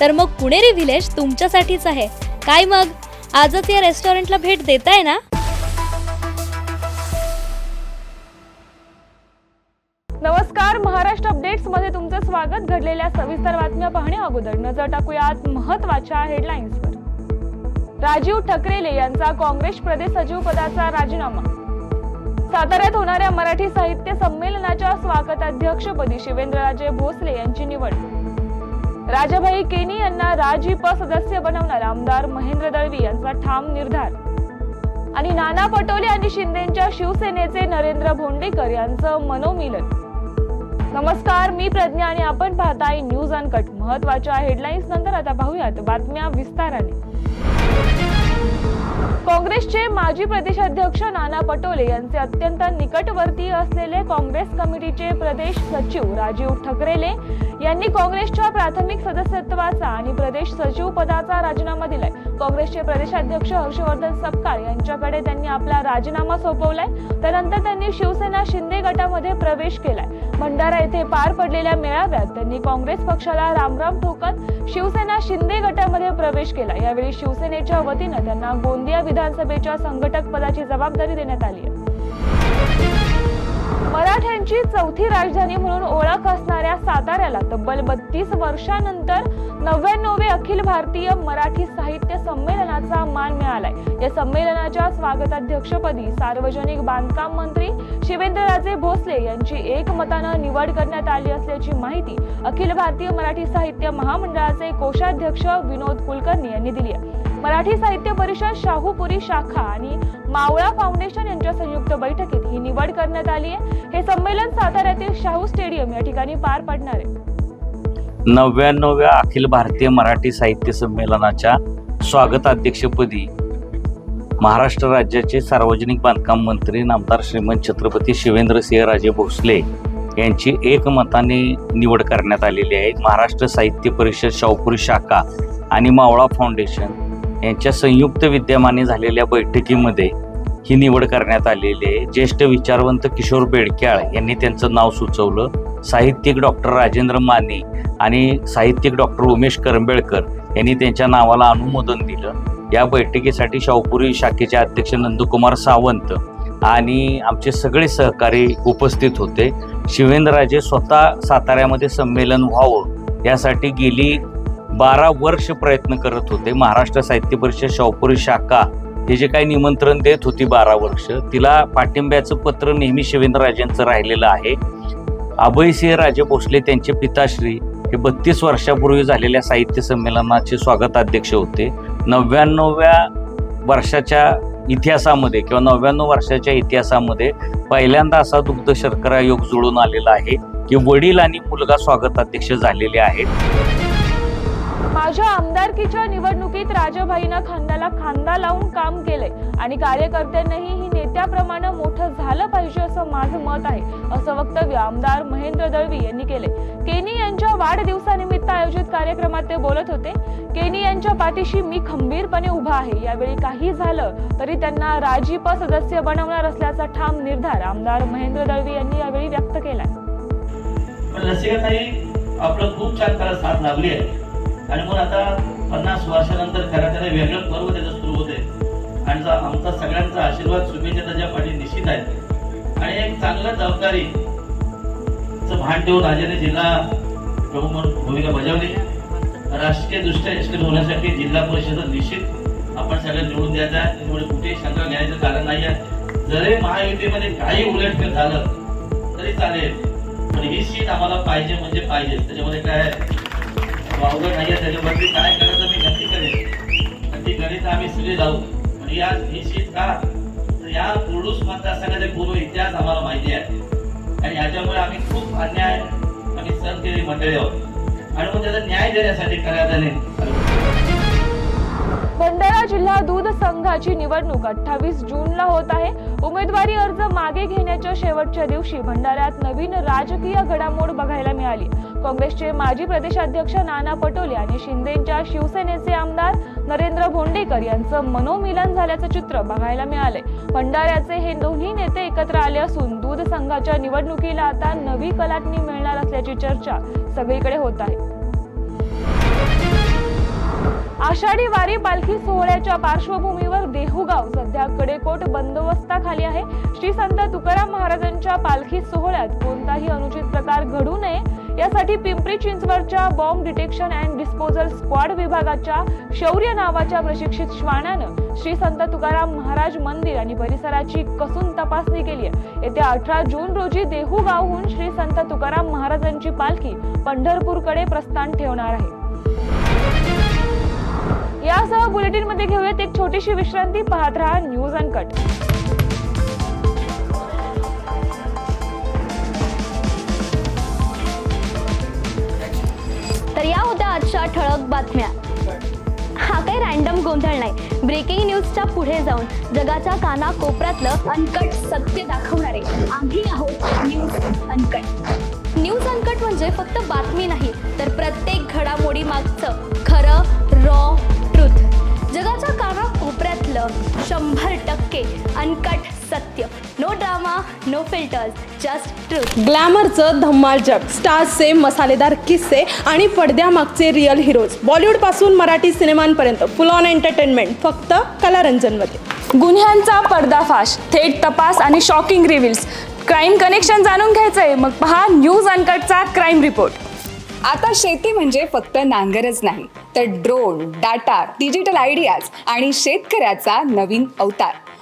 तर मग पुणेरी व्हिलेज तुमच्यासाठीच आहे. काय मग? आजच या रेस्टॉरंटला भेट देताय ना? नमस्कार महाराष्ट्र अपडेट्समध्ये तुमचं स्वागत. घडलेल्या सविस्तर बातम्या पाहण्या अगोदर नजर टाकूयात महत्त्वाच्या हेडलाईन्सवर राजीव ठकरेले यांचा काँग्रेस प्रदेश सचिव पदाचा राजीनामा. साताऱ्यात होणाऱ्या मराठी साहित्य संमेलनाच्या स्वागताध्यक्षपदी शिवेंद्रराजे भोसले यांची निवड. राजाभाई केनी यांना राजीप सदस्य बनवणार आमदार महेंद्र दळवी यांचा ठाम निर्धार. आणि नाना पटोले आणि शिंदेच्या शिवसेनेचे नरेंद्र भोंडेकर यांचं मनोमिलन. नमस्कार मी प्रज्ञा आणि आपण पाहताय न्यूज अनकट. महत्त्वाच्या हेडलाईन्स नंतर आता पाहूयात बातम्या विस्ताराने. काँग्रेसचे माजी प्रदेशाध्यक्ष नाना पटोले यांचे अत्यंत निकटवर्तीय असलेले काँग्रेस कमिटीचे प्रदेश सचिव राजीव ठकरेले यांनी काँग्रेसच्या प्राथमिक सदस्यत्वाचा आणि प्रदेश सचिव पदाचा राजीनामा दिलाय. काँग्रेसचे प्रदेशाध्यक्ष हर्षवर्धन सपकाळ यांच्याकडे त्यांनी आपला राजीनामा सोपवलाय. त्यानंतर त्यांनी शिवसेना शिंदे गटामध्ये प्रवेश केलाय. भंडारा येथे पार पडलेल्या मेळाव्यात त्यांनी काँग्रेस पक्षाला रामराम ठोकत शिवसेना शिंदे गटामध्ये प्रवेश केला. यावेळी शिवसेनेच्या वतीनं त्यांना गोंदिया विधानसभेच्या संघटक पदाची जबाबदारी देण्यात आली आहे. मराठ्यांची चौथी राजधानी म्हणून ओळख असणाऱ्या साताऱ्याला तब्बल बत्तीस वर्षानंतर नव्याण्णवे अखिल भारतीय मराठी साहित्य संमेलनाचा मान मिळालाय. या संमेलनाच्या स्वागताध्यक्षपदी सार्वजनिक बांधकाम मंत्री शिवेंद्रराजे भोसले यांची एकमतानं निवड करण्यात आली असल्याची माहिती अखिल भारतीय मराठी साहित्य महामंडळाचे कोषाध्यक्ष विनोद कुलकर्णी यांनी दिली आहे. मराठी साहित्य परिषद शाहूपुरी शाखा आणि मावळा फाउंडेशन यांच्या संयुक्त बैठकीत ही निवड करण्यात आली आहे. हे संमेलन साताऱ्यातील शाहू स्टेडियम या ठिकाणी पार पडणार आहे. नव्याण्णव्या अखिल भारतीय मराठी साहित्य संमेलनाच्या स्वागताध्यक्षपदी महाराष्ट्र राज्याचे सार्वजनिक बांधकाम मंत्री नामदार श्रीमंत छत्रपती शिवेंद्रसिंह राजे भोसले यांची एकमताने निवड करण्यात आलेली आहे. महाराष्ट्र साहित्य परिषद शाहपुरी शाखा आणि मावळा फाउंडेशन यांच्या संयुक्त विद्यमाने झालेल्या बैठकीमध्ये ही निवड करण्यात आलेली आहे. ज्येष्ठ विचारवंत किशोर बेडक्याळ यांनी त्यांचं नाव सुचवलं. साहित्यिक डॉक्टर राजेंद्र माने आणि साहित्यिक डॉक्टर उमेश करंबेळकर यांनी त्यांच्या नावाला अनुमोदन दिलं. या बैठकीसाठी शाहूपुरी शाखेचे अध्यक्ष नंदकुमार सावंत आणि आमचे सगळे सहकारी उपस्थित होते. शिवेंद्रराजे स्वतः साताऱ्यामध्ये संमेलन व्हावं यासाठी गेली बारा वर्ष प्रयत्न करत होते. महाराष्ट्र साहित्य परिषद शाहपुरी शाखा हे जे काही निमंत्रण देत होती बारा वर्ष तिला पाठिंब्याचं पत्र नेहमी शिवेंद्रराजेंचं राहिलेलं आहे. अभयसिंह राजे भोसले त्यांचे पिताश्री हे बत्तीस वर्षापूर्वी झालेल्या साहित्य संमेलनाचे स्वागताध्यक्ष होते. नव्याण्णव्या वर्षाच्या इतिहासामध्ये किंवा नव्याण्णव वर्षाच्या इतिहासामध्ये पहिल्यांदा असा दुग्ध शर्करा योग जुळून आलेला आहे की वडील आणि मुलगा स्वागताध्यक्ष झालेले आहेत. माझ्या आमदारकीच्या निवडणुकीत राजाभाईनं खांद्याला खांदा लावून काम केलंय आणि कार्यकर्त्यांनाही ही नेत्याप्रमाणे मोठं झालं पाहिजे असं माझं मत आहे असं वक्तव्य आमदार महेंद्र दळवी यांनी केले. केनी यांच्या वाढदिवसानिमित्त आयोजित कार्यक्रमात ते बोलत होते केनी यांच्या पाठीशी मी खंबीरपणे उभा आहे. यावेळी काही झालं तरी त्यांना राजीप सदस्य बनवणार असल्याचा ठाम निर्धार आमदार महेंद्र दळवी यांनी यावेळी व्यक्त केलाय. आपलं खूप छान त्याला साथ लाभली आहे. आणि मग आता पन्नास वर्षानंतर खऱ्या खऱ्या वेगळं पर्व त्याचं सुरू होते आणि आमचा सगळ्यांचा आशीर्वाद शुभेच्छा त्याच्या पाठी निश्चित आहे आणि एक चांगलं जबाबदारी भान ठेवून राजाने जिल्हा प्रमुख म्हणून भूमिका बजावली. राजकीय दृष्ट्या यशस्वी होण्यासाठी जिल्हा परिषद निश्चित आपण सगळं निवडून द्यायचा आहे. त्यामुळे कुठेही शंका घ्यायचं कारण नाही आहे. जरी महायुतीमध्ये काही उलटफेर झालं तरी चालेल. पण ही सीट आम्हाला पाहिजे म्हणजे पाहिजे. त्याच्यामध्ये काय वावगं नाही आहे त्याच्यावरती काय करायचं मी नक्की करेन. आणि ती गणित आम्ही सगळे लावू पण या ही शीत का? तर या पुरुष मतदारसंघाचे पूर्व इतिहास आम्हाला माहिती आहे. आणि ह्याच्यामुळे आम्ही खूप अन्याय आम्ही सहन केलेली मंडळी आहोत आणि मग त्याचा न्याय देण्यासाठी करायचा भंडारा जिल्हा दूध संघाची निवडणूक अठ्ठावीस जूनला होत आहे. उमेदवारी अर्ज मागे घेण्याच्या शेवटच्या दिवशी भंडाऱ्यात नवीन राजकीय घडामोड बघायला मिळाली. काँग्रेसचे माजी प्रदेशाध्यक्ष नाना पटोले आणि शिंदेच्या शिवसेनेचे आमदार नरेंद्र भोंडेकर यांचं मनोमिलन झाल्याचं चित्र बघायला मिळाले भंडाऱ्याचे हे दोन्ही नेते एकत्र आले असून दूध संघाच्या निवडणुकीला आता नवी कलाटणी मिळणार असल्याची चर्चा सगळीकडे होत आहे. आषाढी वारी पालखी सोहळ्याच्या पार्श्वभूमीवर देहूगाव सध्या कडेकोट बंदोबस्ताखाली आहे. श्री संत तुकाराम महाराजांच्या पालखी सोहळ्यात कोणताही अनु यासाठी पिंपरी चिंचवडच्या bomb detection and disposal squad विभागाच्या शौर्य नावाच्या प्रशिक्षित श्वानानं श्री संत तुकाराम महाराज मंदिर आणि परिसराची कसून तपासणी केली आहे. येत्या अठरा जून रोजी देहुगावहून श्री संत तुकाराम महाराजांची पालखी पंढरपूरकडे प्रस्थान ठेवणार आहे. यासह बुलेटिनमध्ये घेऊयात एक छोटीशी विश्रांती. पाहत राहा न्यूज अँड कट गोंधळ नाही ब्रेकिंग न्यूजच्या पुढे जाऊन जगाच्या काना कोपऱ्यातलं अनकट सत्य दाखवणारे आम्ही आहोत न्यूज अनकट न्यूज अनकट म्हणजे फक्त बातमी नाही तर प्रत्येक घडामोडी मागचं खरं रॉ ट्रुथ जगाच्या काना कोपऱ्यातलं शंभर टक्के अनकट सत्य. No drama no filters just truth ग्लॅमरचं धम्माल जग. स्टार्सचे मसालेदार किस्से आणि पडद्यामागचे रिअल हिरोज बॉलिवूडपासून मराठी सिनेमांपर्यंत फुल ऑन एंटरटेनमेंट फक्त कलारंजनमध्ये. गुन्ह्यांचा पर्दाफाश थेट तपास आणि शॉकिंग रिव्हिल्स क्राईम कनेक्शन जाणून घ्यायचंय. मग पहा न्यूज अनकटचा क्राईम रिपोर्ट आता शेती म्हणजे फक्त नांगरच नाही तर ड्रोन डाटा डिजिटल आयडियाज आणि शेतकऱ्याचा नवीन अवतार.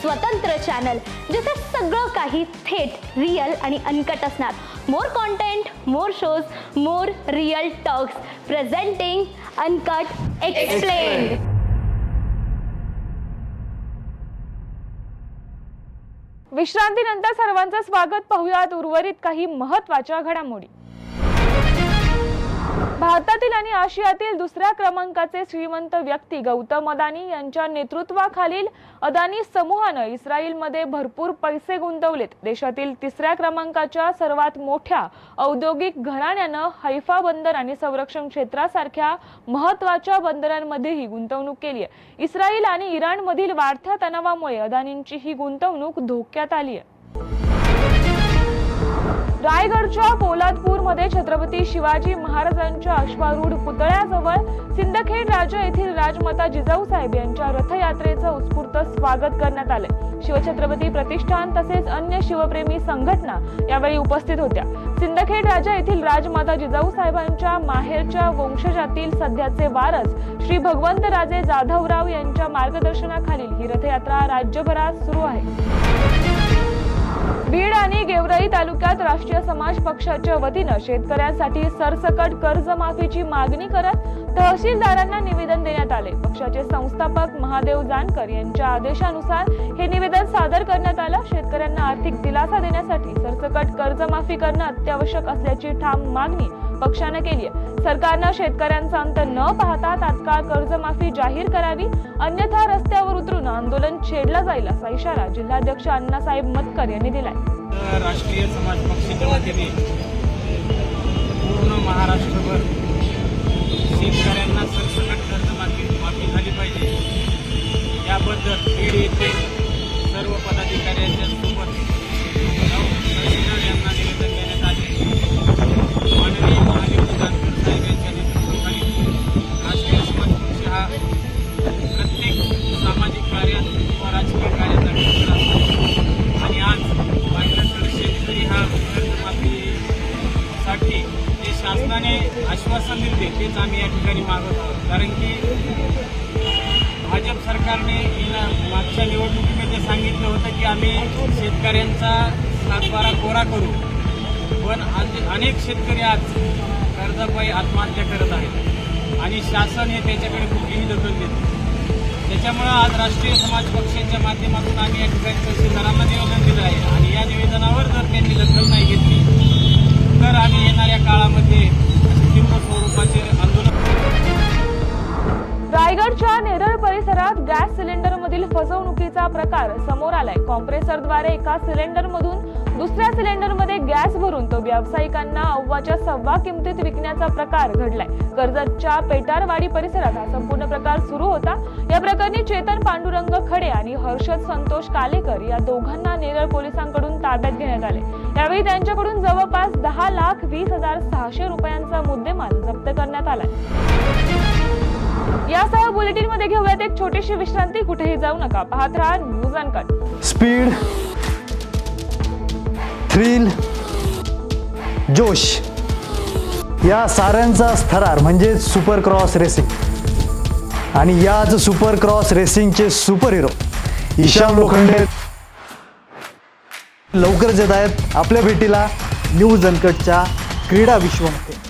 स्वतंत्र चॅनल जिथे सगळं काही थेट रिअल आणि अनकट असणार. More content more shows more real talks presenting uncut explain विश्रांतीनंतर सर्वांचं स्वागत. पाहूयात उर्वरित काही महत्त्वाच्या घडामोडी. भारतातील आणि आशियातील दुसऱ्या क्रमांकाचे श्रीमंत व्यक्ती गौतम अदानी यांच्या नेतृत्वाखालील अदानी समूहानं इस्रायलमध्ये भरपूर पैसे गुंतवलेत. देशातील तिसऱ्या क्रमांकाच्या सर्वात मोठ्या औद्योगिक घराण्यानं हैफा बंदर आणि संरक्षण क्षेत्रासारख्या महत्त्वाच्या बंदरांमध्येही गुंतवणूक केली आहे इस्रायल आणि इराणमधील वाढत्या तणावामुळे अदानींची ही गुंतवणूक धोक्यात आली आहे रायगडच्या पोलादपूरमध्ये छत्रपती शिवाजी महाराजांच्या अश्वारूढ पुतळ्याजवळ सिंदखेड राजा येथील राजमाता जिजाऊ साहेब यांच्या रथयात्रेचं उत्स्फूर्त स्वागत करण्यात आले शिवछत्रपती प्रतिष्ठान तसेच अन्य शिवप्रेमी संघटना यावेळी उपस्थित होत्या. सिंदखेड राजा येथील राजमाता जिजाऊ साहेबांच्या माहेरच्या वंशजातील सध्याचे वारस श्री भगवंतराजे जाधवराव यांच्या मार्गदर्शनाखालील ही रथयात्रा राज्यभरात सुरू आहे. बीड आणि गेवराई तालुक्यात राष्ट्रीय समाज पक्षाच्या वतीनं शेतकऱ्यांसाठी सरसकट कर्जमाफीची मागणी करत तहसीलदारांना निवेदन देण्यात आले. पक्षाचे संस्थापक महादेव जानकर यांच्या आदेशानुसार हे निवेदन सादर करण्यात आलं. शेतकऱ्यांना आर्थिक दिलासा देण्यासाठी सरसकट कर्जमाफी करणं अत्यावश्यक असल्याची ठाम मागणी पक्षानं केली आहे. सरकारनं शेतकऱ्यांचा अंत न पाहता तात्काळ कर्जमाफी जाहीर करावी अन्यथा रस्त्यावर उतरून आंदोलन छेडलं जाईल असा इशारा जिल्हाध्यक्ष अण्णासाहेब मतकर यांनी दिलाय. राष्ट्रीय समाज पक्षाने पूर्ण महाराष्ट्रभर शेतकऱ्यांना सरसकट कर्जमाफी माफी झाली पाहिजे. याबद्दल बीड येथे सर्व पदाधिकाऱ्यांच्या भाजप सरकारने मागच्या निवडणुकीमध्ये सांगितलं होतं की आम्ही शेतकऱ्यांचा सातबारा कोरा करू. पण अनेक शेतकरी आज कर्जापायी आत्महत्या करत आहेत. आणि शासन हे त्याच्याकडे कुठलीही दखल देते त्याच्यामुळं आज राष्ट्रीय समाज पक्षांच्या माध्यमातून आम्ही या ठिकाणी तहसीलदारांना निवेदन दिलं आहे. आणि या निवेदनावर जर त्यांनी दखल नाही घेतली तर आम्ही येणाऱ्या काळामध्ये तीव्र स्वरूपाचे फसवणुकीचा प्रकार समोर आलाय. कॉम्प्रेसरद्वारे एका सिलेंडरमधून दुसऱ्या सिलेंडरमध्ये गॅस भरून तो व्यावसायिकांना अव्वाच्या सव्वा किमतीत विकण्याचा प्रकार घडलाय. कर्जतच्या पेटारवाडी परिसरात हा संपूर्ण प्रकार सुरू होता. या प्रकरणी चेतन पांडुरंग खडे आणि हर्षद संतोष कालेकर या दोघांना नेरळ पोलिसांकडून ताब्यात घेण्यात आले. यावेळी त्यांच्याकडून जवळपास दहा लाख वीस हजार सहाशे रुपयांचा मुद्देमाल जप्त करण्यात आलाय. यासह बुलेटिनमध्ये घेऊयात एक छोटीशी विश्रांती. कुठेही जाऊ नका. पाहत राहा न्यूज अनकट. स्पीड थ्रिल जोश. या साऱ्यांचा थरार म्हणजे सुपर क्रॉस रेसिंग. आणि याच सुपर क्रॉस रेसिंगचे सुपर हिरो ईशान लोखंडे. लवकरच येत आहेत आपल्या भेटीला न्यूज अनकटच्या क्रीडा विश्वामध्ये.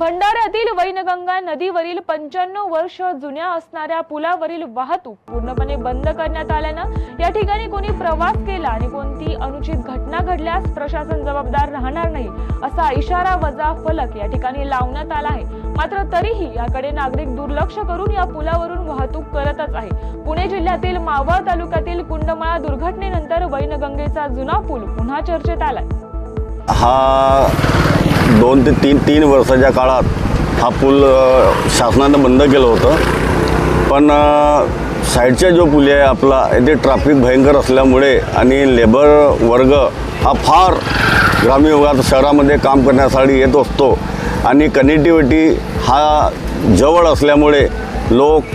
भंडाऱ्यातील वैनगंगा नदीवरील पंच्याण्णव वर्ष जुन्या असणाऱ्या पुलावरील वाहतूक पूर्णपणे बंद करण्यात आल्यानं या ठिकाणी कोणी प्रवास केला आणि कोणती अनुचित घटना घडल्यास प्रशासन जबाबदार राहणार नाही असा इशारा वजा फलक या ठिकाणी लावण्यात आला आहे. मात्र तरीही याकडे नागरिक दुर्लक्ष करून या पुलावरून वाहतूक करतच आहे. पुणे जिल्ह्यातील मावळ तालुक्यातील कुंडमळा दुर्घटनेनंतर वैनगंगेचा जुना पूल पुन्हा चर्चेत आलाय. हा दोन ते तीन तीन वर्षाच्या काळात हा पूल शासनानं बंद केलं होतं. पण साईडचा साईडच्या जो पूल आहे आपला येथे ट्रॅफिक भयंकर असल्यामुळे आणि लेबर वर्ग हा फार ग्रामीण भागात शहरामध्ये काम करण्यासाठी येत असतो. आणि कनेक्टिव्हिटी हा जवळ असल्यामुळे लोक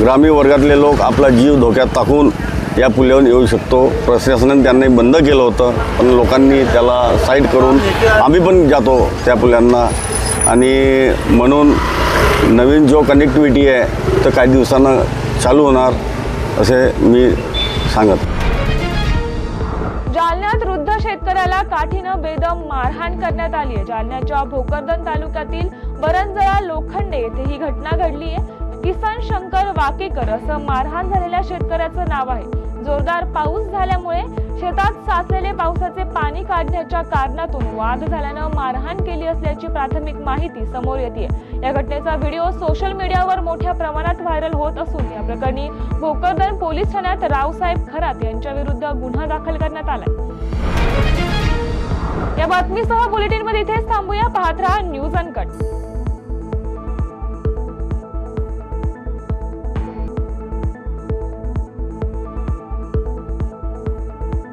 ग्रामीण वर्गातले लोक आपला जीव धोक्यात टाकून या पुलावर येऊ शकतो. प्रशासनाने त्यांनी बंद केलं होतं. पण लोकांनी त्याला साईड करून आम्ही पण जातो त्या पुलांना. आणि म्हणून नवीन जो कनेक्टिव्हिटी आहे तर काही दिवसानं चालू होणार असे मी सांगत जालन्यात वृद्ध शेतकऱ्याला काठीनं बेदम मारहाण करण्यात आली आहे. जालन्याच्या भोकरदन तालुक्यातील बरंजळा लोखंडे येथे ही घटना घडली आहे. किसन शंकर वाकेकर असं मारहाण झालेल्या शेतकऱ्याचं नाव आहे. जोरदार पाऊस झाल्यामुळे शेतात साचलेले पावसाचे पाणी काढण्याच्या कारणातून वाद झाल्यानं मारहाण केली असल्याची प्राथमिक माहिती समोर येते या घटनेचा व्हिडिओ सोशल मीडियावर मोठ्या प्रमाणात व्हायरल होत असून या प्रकरणी भोकरदन पोलीस ठाण्यात रावसाहेब खरात यांच्या विरुद्ध गुन्हा दाखल करण्यात आलाय. या बातमीसह बुलेटिनमध्ये इथेच थांबूया. पाहत राहा न्यूज अनकट.